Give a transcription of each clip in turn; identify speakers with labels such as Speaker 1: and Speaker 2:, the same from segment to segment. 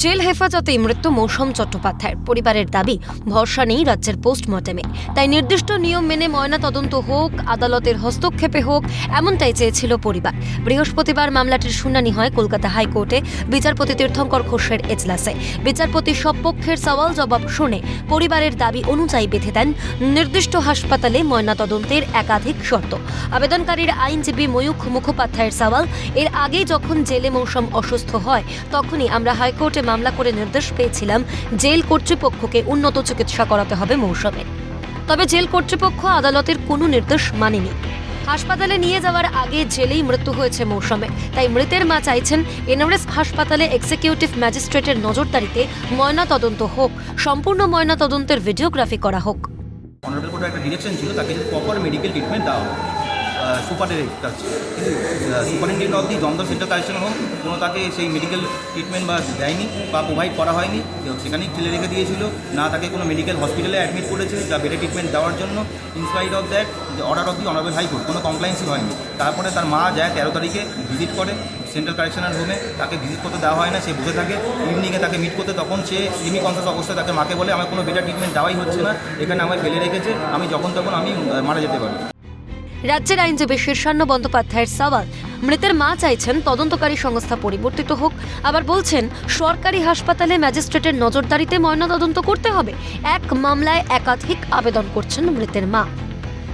Speaker 1: Jail হেফাজতে মৃত্যু মৌসুম চট্টোপাধ্যায়ের। পরিবারের দাবি, ভরসা নেই রাজ্যের পোস্টমর্টেমে। তাই নির্দিষ্ট নিয়ম মেনে ময়না তদন্ত হোক, আদালতের হস্তক্ষেপে হোক, এমনটাই চেয়েছিল পরিবার। বৃহস্পতিবার মামলাটির শুনানি হয় কলকাতা হাইকোর্টে, বিচারপতি তীর্থঙ্কর ঘোষের এজলাসে। বিচারপতি সব পক্ষের সওয়াল জবাব শুনে পরিবারের দাবি অনুযায়ী বেঁধে দেন, নির্দিষ্ট হাসপাতালে ময়নাতদন্তের একাধিক শর্ত। আবেদনকারীর আইনজীবী ময়ূখ মুখোপাধ্যায়ের সওয়াল, এর আগে যখন জেলে মৌসুম অসুস্থ হয়, তখনই আমরা হাইকোর্টে মামলা করে নির্দেশ পেয়েছিলাম, জেল কর্তৃপক্ষকে উন্নত চিকিৎসা করাতে হবে মৌসুমে। তবে জেল কর্তৃপক্ষ আদালতের কোনো নির্দেশ মানেনি। হাসপাতালে নিয়ে যাওয়ার আগে জেলেই মৃত্যু হয়েছে মৌসুমে। তাই মৃতের মা চাইছেন এনআরএস হাসপাতালে এক্সিকিউটিভ ম্যাজিস্ট্রেটের নজরদারিতে ময়না তদন্ত হোক, সম্পূর্ণ ময়না তদন্তের ভিডিওগ্রাফি করা হোক।
Speaker 2: অনারেবল কোর্টের একটা ডিরেকশন ছিল, তাকে যদি প্রপার মেডিকেল ট্রিটমেন্ট দেওয়া সুপারের কিন্তু superintendent of the Dumdum central collection home কোনো তাকে সেই মেডিকেল ট্রিটমেন্ট বা দেয়নি বা প্রোভাইড করা হয়নি সেখানেই ফেলে রেখে দিয়েছিল, না তাকে কোনো মেডিকেল হসপিটালে অ্যাডমিট করেছে যা বেডে ট্রিটমেন্ট দেওয়ার জন্য। In spite of that order of the honourable high court কোনো কমপ্লায়েন্সই হয়নি। তারপরে তার মা যায় তেরো তারিখে ভিজিট করে সেন্ট্রাল কারেকশনাল হোমে তাকে ভিজিট করতে দেওয়া হয় না, সে বসে থাকে। ইভিনিংয়ে তাকে মিট করতে, তখন সে সিমি কনসাস অবস্থায় তাকে মাকে বলে, আমার কোনো বেটার ট্রিটমেন্ট দেওয়াই হচ্ছে না, এখানে আমায় ফেলে রেখেছে, আমি যখন তখন আমি মারা যেতে পারি।
Speaker 1: রাজ্যের আইনজীবী শীর্ষান্ন বন্দ্যোপাধ্যায়ের সওয়াল। মৃতের মা চাইছেন তদন্তকারী সংস্থা পরিবর্তিত হোক। আবার বলছেন, সরকারি হাসপাতালে ম্যাজিস্ট্রেটের নজরদারিতে ময়নাতদন্ত করতে হবে। এক মামলায় একাধিক আবেদন করছেন মৃতের মা।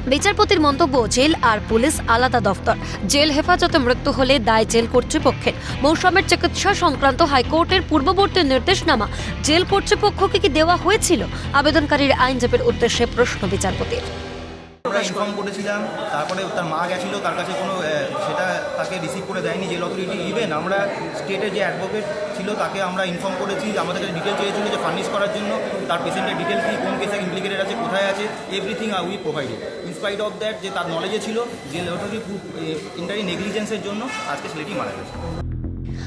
Speaker 1: বিচারপতির মন্তব্য, জেল আর পুলিশ আলাদা দফতর। জেল হেফাজতে মৃত্যু হলে দায় জেল কর্তৃপক্ষের। মৌসুমের চিকিৎসা সংক্রান্ত হাইকোর্টের পূর্ববর্তী নির্দেশনামা। জেল কর্তৃপক্ষকে কি দেওয়া হয়েছিল? আবেদনকারীর আইনজীবীর উদ্দেশ্যে প্রশ্ন বিচারপতির।
Speaker 2: আমরা ইনফর্ম করেছিলাম, তারপরে তার মা গেছিল, তার কাছে কোনো সেটা তাকে রিসিভ করে দেয়নি, জেল অথরিটি ইভেন আমরা স্টেটের যে অ্যাডভোকেট ছিল, তাকে আমরা ইনফর্ম করেছি যে আমাদের কাছে ডিটেল চেয়েছিল যে ফার্নিশ করার জন্য, তার পেশেন্টের ডিটেল কী, কোন কেসে ইমপ্লিকেটেড আছে, কোথায় আছে everything R we provided in spite of that যে তার নলেজে ছিল, জেল অথরিটি ইন্টারি নেগলিজেন্সের জন্য আজকে ছেলেটি মারা গেছে।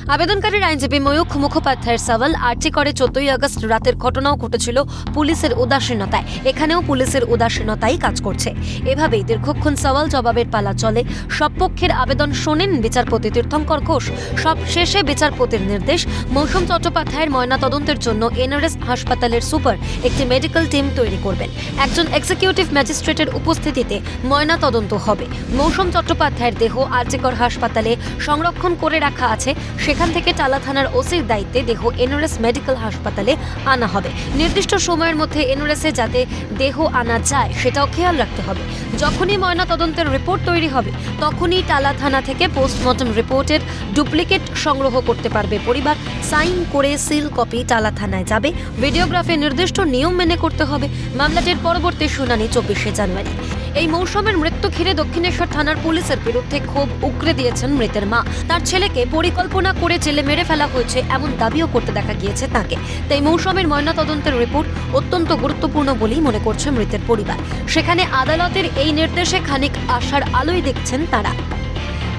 Speaker 1: আবেদনকারীর আইনজীবী ময়ূখ মুখোপাধ্যায়ের সওয়াল, আর্জি করে চোদ্দই আগস্ট রাতের ঘটনাও ঘটেছিল পুলিশের উদাসীনতায়। এখানেও পুলিশের উদাসীনতাই কাজ করছে। এভাবেই দীর্ঘক্ষণ সওয়াল জবাবের পালা চলে। সব পক্ষের আবেদন শোনেন বিচারপতি তীর্থঙ্কর ঘোষ। সব শেষে বিচারপতির নির্দেশ, মৌসুম চট্টোপাধ্যায়ের ময়নাতদন্তের জন্য এনআরএস হাসপাতালের সুপার একটি মেডিকেল টিম তৈরি করবেন। একজন এক্সিকিউটিভ ম্যাজিস্ট্রেটের উপস্থিতিতে ময়নাতদন্ত হবে। মৌসুম চট্টোপাধ্যায়ের দেহ আরজিকর হাসপাতালে সংরক্ষণ করে রাখা আছে সেখান থেকে টালা থানার ওসির দায়িত্বে দেহ এনআরএস মেডিকেল হাসপাতালে আনা হবে। নির্দিষ্ট সময়ের মধ্যে এনআরএসে যাতে দেহ আনা যায়, সেটাও খেয়াল রাখতে হবে। যখনই ময়না তদন্তের রিপোর্ট তৈরি হবে, তখনই টালা থানা থেকে পোস্টমর্টম রিপোর্টের ডুপ্লিকেট সংগ্রহ করতে পারবে পরিবার। সাইন করে সিল কপি টালা থানায় যাবে। ভিডিওগ্রাফি নির্দিষ্ট নিয়ম মেনে করতে হবে। মামলাটির পরবর্তী শুনানি চব্বিশে জানুয়ারি। এই মৌসুমের মৃত্যু ঘিরে দক্ষিণেশ্বর থানার পুলিশের বিরুদ্ধে ক্ষোভ উগরে দিয়েছেন মৃতের মা। তার ছেলেকে পরিকল্পনা করে জেলে মেরে ফেলা হয়েছে, এমন দাবিও করতে দেখা গিয়েছে তাকে। তাই মৌসুমের ময়নাতদন্তের রিপোর্ট অত্যন্ত গুরুত্বপূর্ণ বলেই মনে করছে মৃতের পরিবার। সেখানে আদালতের এই নির্দেশে খানিক আশার আলোই দেখছেন তারা।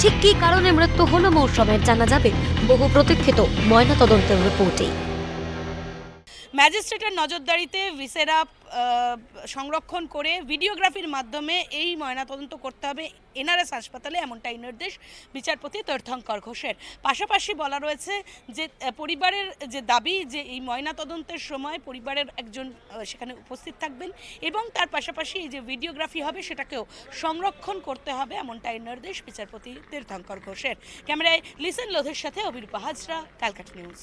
Speaker 1: ঠিক কী কারণে মৃত্যু হলো মৌসুমের জানা যাবে। বহু প্রতীক্ষিত ময়নাতদন্তের রিপোর্টেই।
Speaker 3: ম্যাজিস্ট্রেটের নজরদারিতে ভিসেরা সংরক্ষণ করে ভিডিওগ্রাফির মাধ্যমে এই ময়নাতদন্ত করতে হবে। এনআরএস হাসপাতালে এমনটাই নির্দেশ বিচারপতি তীর্থঙ্কর ঘোষের। পাশাপাশি বলা রয়েছে যে পরিবারের যে দাবি যে এই ময়নাতদন্তের সময় পরিবারের একজন সেখানে উপস্থিত থাকবেন এবং তার পাশাপাশি এই যে ভিডিওগ্রাফি হবে সেটাকেও সংরক্ষণ করতে হবে এমনটাই নির্দেশ বিচারপতি তীর্থঙ্কর ঘোষের। ক্যামেরায় লিসেন লোধের সাথে অবিরূপা হাজরা, ক্যালকাটা নিউজ।